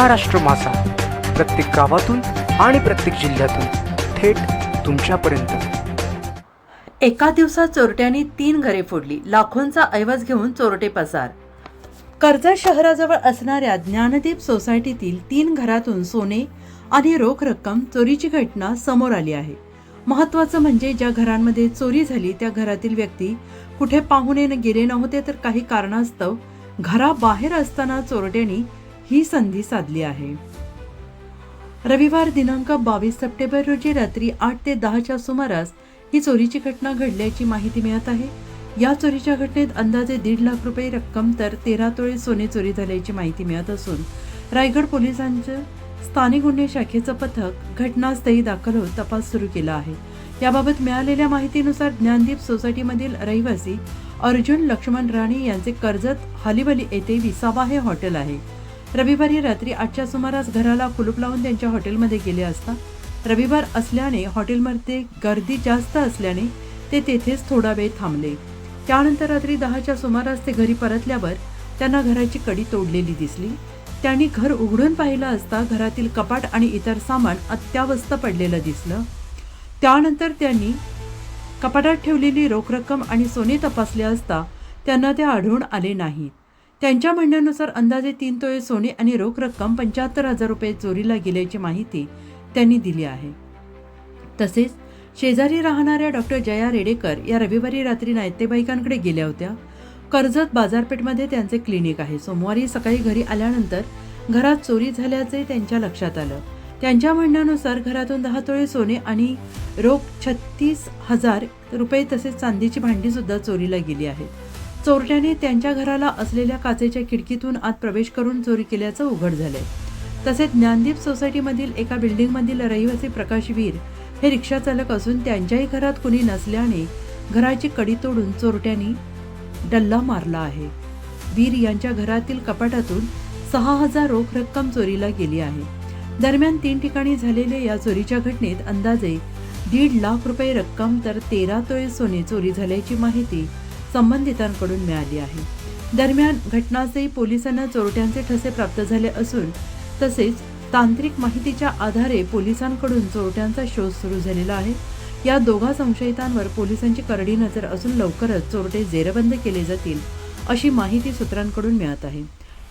महाराष्ट्र मासा. प्रत्येक गावातून आणि प्रत्येक जिल्ह्यातून थेट तुमच्यापर्यंत. एका दिवसात चोरट्यांनी तीन घरे फोडली. लाखोंचा ऐवज घेऊन चोरटे पसार. कर्जत शहराजवळ असणाऱ्या ज्ञानदीप सोसायटीतील तीन घरातून सोने आणि रोख रक्कम चोरीची घटना समोर आली आहे. महत्वाचं म्हणजे ज्या घरांमध्ये चोरी झाली त्या घरातील व्यक्ती कुठे पाहुणे गेले नव्हते तर काही कारणास्तव घराबाहेर असताना चोरट्यांनी ही संधी साधली आहे. रविवार दिनांक बावीस सप्टेंबर रोजी रात्री आठ ते दहाच्या सुमारास ही चोरीची घटना घडल्याची माहिती मिळत आहे. या चोरीच्या घटनेत अंदाजे दीड लाख रुपये रक्कम तर तेरा तोळे सोने चोरी झाल्याची माहिती मिळत असून रायगड पोलिसांचं स्थानिक गुन्हे शाखेचं पथक घटनास्थळी दाखल होत तपास सुरू केला आहे. याबाबत मिळालेल्या माहितीनुसार ज्ञानदीप सोसायटीमधील रहिवासी अर्जुन लक्ष्मण राणे यांचे कर्जत हालिवली येथे विसावा हे हॉटेल आहे. रविवारी रात्री आठच्या सुमारास घराला कुलूप लावून त्यांच्या हॉटेलमध्ये गेले असता रविवार असल्याने हॉटेलमध्ये गर्दी जास्त असल्याने ते तेथेच थोडा वेळ थांबले. त्यानंतर रात्री दहाच्या सुमारास ते घरी परतल्यावर त्यांना घराची कडी तोडलेली दिसली. त्यांनी घर उघडून पाहिलं असता घरातील कपाट आणि इतर सामान अत्यावस्थ पडलेलं दिसलं. त्यानंतर त्यांनी कपाटात ठेवलेली रोख रक्कम आणि सोने तपासले असता त्यांना ते आढळून आले नाहीत. त्यांच्या म्हणण्यानुसार अंदाजे तीन तोळे सोने आणि रोख रक्कम पंच्याहत्तर हजार रुपये चोरीला गेल्याची माहिती त्यांनी दिली आहे. तसेच शेजारी राहणाऱ्या डॉक्टर जया रेडेकर या रविवारी रात्री नातेवाईकांकडे गेल्या होत्या. कर्जत बाजारपेठमध्ये त्यांचे क्लिनिक आहे. सोमवारी सकाळी घरी आल्यानंतर घरात चोरी झाल्याचे त्यांच्या लक्षात आलं. त्यांच्या म्हणण्यानुसार घरातून दहा तोळे सोने आणि रोख छत्तीस हजार रुपये तसेच चांदीची भांडीसुद्धा चोरीला गेली आहेत चोरट्याने त्यांच्या घराला असलेल्या काचेच्या खिडकीतून आत प्रवेश करून चोरी केल्याचं उघड झालंय. तसेच ज्ञानदीप सोसायटीमधील एका बिल्डिंगमधील रहिवासी प्रकाश वीर हे रिक्षा चालक असून त्यांच्याही घरात कुणी नसल्याने घराची कडी तोडून चोरट्यांनी डल्ला मारला आहे. वीर यांच्या घरातील कपाटातून सहा हजार रोख रक्कम चोरीला गेली आहे. दरम्यान तीन ठिकाणी झालेल्या या चोरीच्या घटनेत अंदाजे दीड लाख रुपये रक्कम तर तेरा तोळे सोने चोरी झाल्याची माहिती संबंधितांकडून मिळाली आहे. दरम्यान घटनास्थळी पोलिसांना चोरट्यांचे ठसे प्राप्त झाले असून तसेच तांत्रिक माहितीच्या आधारे पोलिसांकडून चोरट्यांचा शोध सुरू झालेला आहे. या दोघा संशयितांवर पोलिसांची करडी नजर असून लवकरच चोरटे जेरबंद केले जातील अशी माहिती सूत्रांकडून मिळत आहे.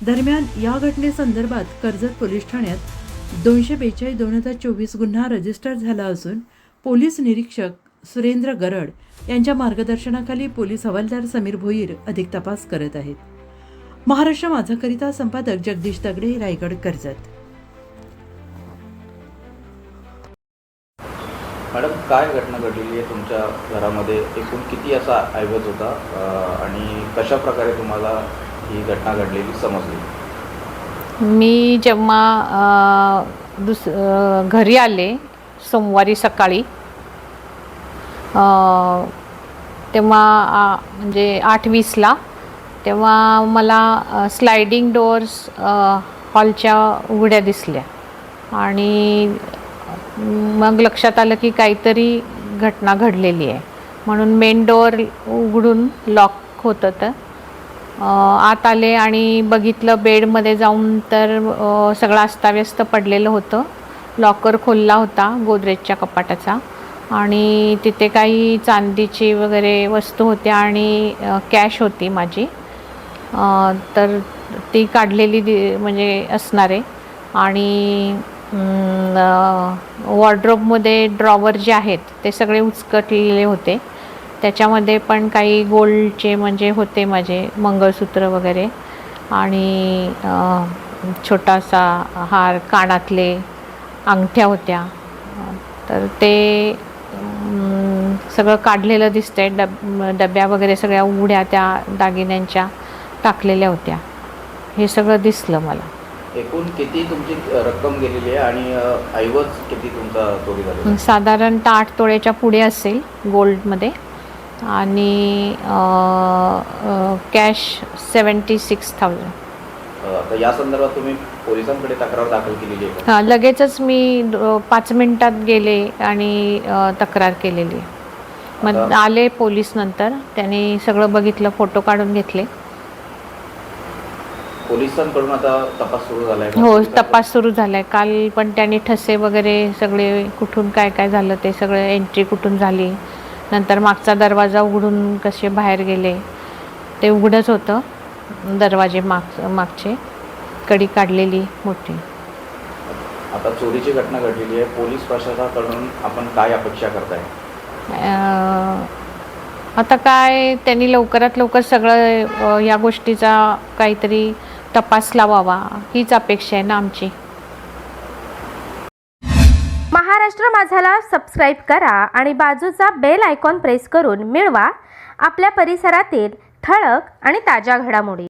दरम्यान या घटनेसंदर्भात कर्जत पोलीस ठाण्यात दोनशे बेचाळीस दोन हजार चोवीस गुन्हा रजिस्टर झाला असून पोलीस निरीक्षक सुरेंद्र गरड यांच्या मार्गदर्शनाखाली पोलीस हवालदार समीर भोईर अधिक तपास करत आहेत. महाराष्ट्र माझाकरिता संपादक जगदीश दगडे रायगड कर्जत. मॅडम काय घटना घडलेली आहे तुमच्या घरामध्ये? एकूण किती असा ऐवज होता? आणि कशा प्रकारे तुम्हाला ही घटना घडलेली समजली? मी जेव्हा दुस घरी आले सोमवारी सकाळी तेव्हा आ, म्हणजे आठ वीसला तेव्हा मला स्लायडिंग डोअर्स हॉलच्या उघड्या दिसल्या. आणि मग लक्षात आलं की काहीतरी घटना घडलेली आहे. म्हणून मेन डोअर उघडून लॉक होतं तर आत आले आणि बघितलं बेडमध्ये जाऊन तर सगळं अस्ताव्यस्त पडलेलं होतं. लॉकर खोलला होता गोदरेजच्या कपाटाचा. आणि तिथे काही चांदीची वगैरे वस्तू होत्या आणि कॅश होती माझी. तर ती काढलेली दि म्हणजे असणार. आहे आणि वॉर्ड्रोबमध्ये ड्रॉवर जे आहेत ते सगळे उचकटलेले होते. त्याच्यामध्ये पण काही गोल्डचे म्हणजे होते माझे मंगळसूत्र वगैरे. आणि छोटासा हार कानातले अंगठ्या होत्या. तर ते सगळं काढलेलं दिसतंय. डब डब्या वगैरे सगळ्या उघड्या त्या दागिन्यांच्या टाकलेल्या होत्या. हे सगळं दिसलं मला. एकूण किती तुमची रक्कम गेलेली आहे आणि ऐवज किती तुमचा चोरी आहे? साधारणतः आठ तोळ्याच्या पुढे असेल गोल्डमध्ये. आणि कॅश सेवन्टी सिक्स थाउजंड. आता या संदर्भात तुम्ही पोलिसांकडे तक्रार दाखल केलेली आहे का? हां लगेचच मी द- पाच मिनिटात गेले आणि अ, तक्रार केलेली मग आले पोलीस नंतर. त्यांनी सगळं बघितलं फोटो काढून घेतले. पोलिसांकडून आता तपास सुरू झाला आहे हो तपास सुरू झालाय. काल पण त्यांनी ठसे वगैरे सगळे कुठून काय काय झालं ते सगळं एंट्री कुठून झाली. नंतर मागचा दरवाजा उघडून कसे बाहेर गेले ते उघडच होतं. दरवाजे माग मागचे. कडी काढलेली मोठी. आता चोरीची घटना घडलेली आहे. पोलीस प्रशासनाकडून आपण काय अपेक्षा करताय? आता काय त्यांनी लवकरात लवकर सगळं या गोष्टीचा काहीतरी तपास लावावा हीच अपेक्षा आहे ना आमची. महाराष्ट्र माझाला सबस्क्राईब करा आणि बाजूचा बेल आयकॉन प्रेस करून मिळवा. आपल्या परिसरातील ठळक आणि ताज्या घडामोडी.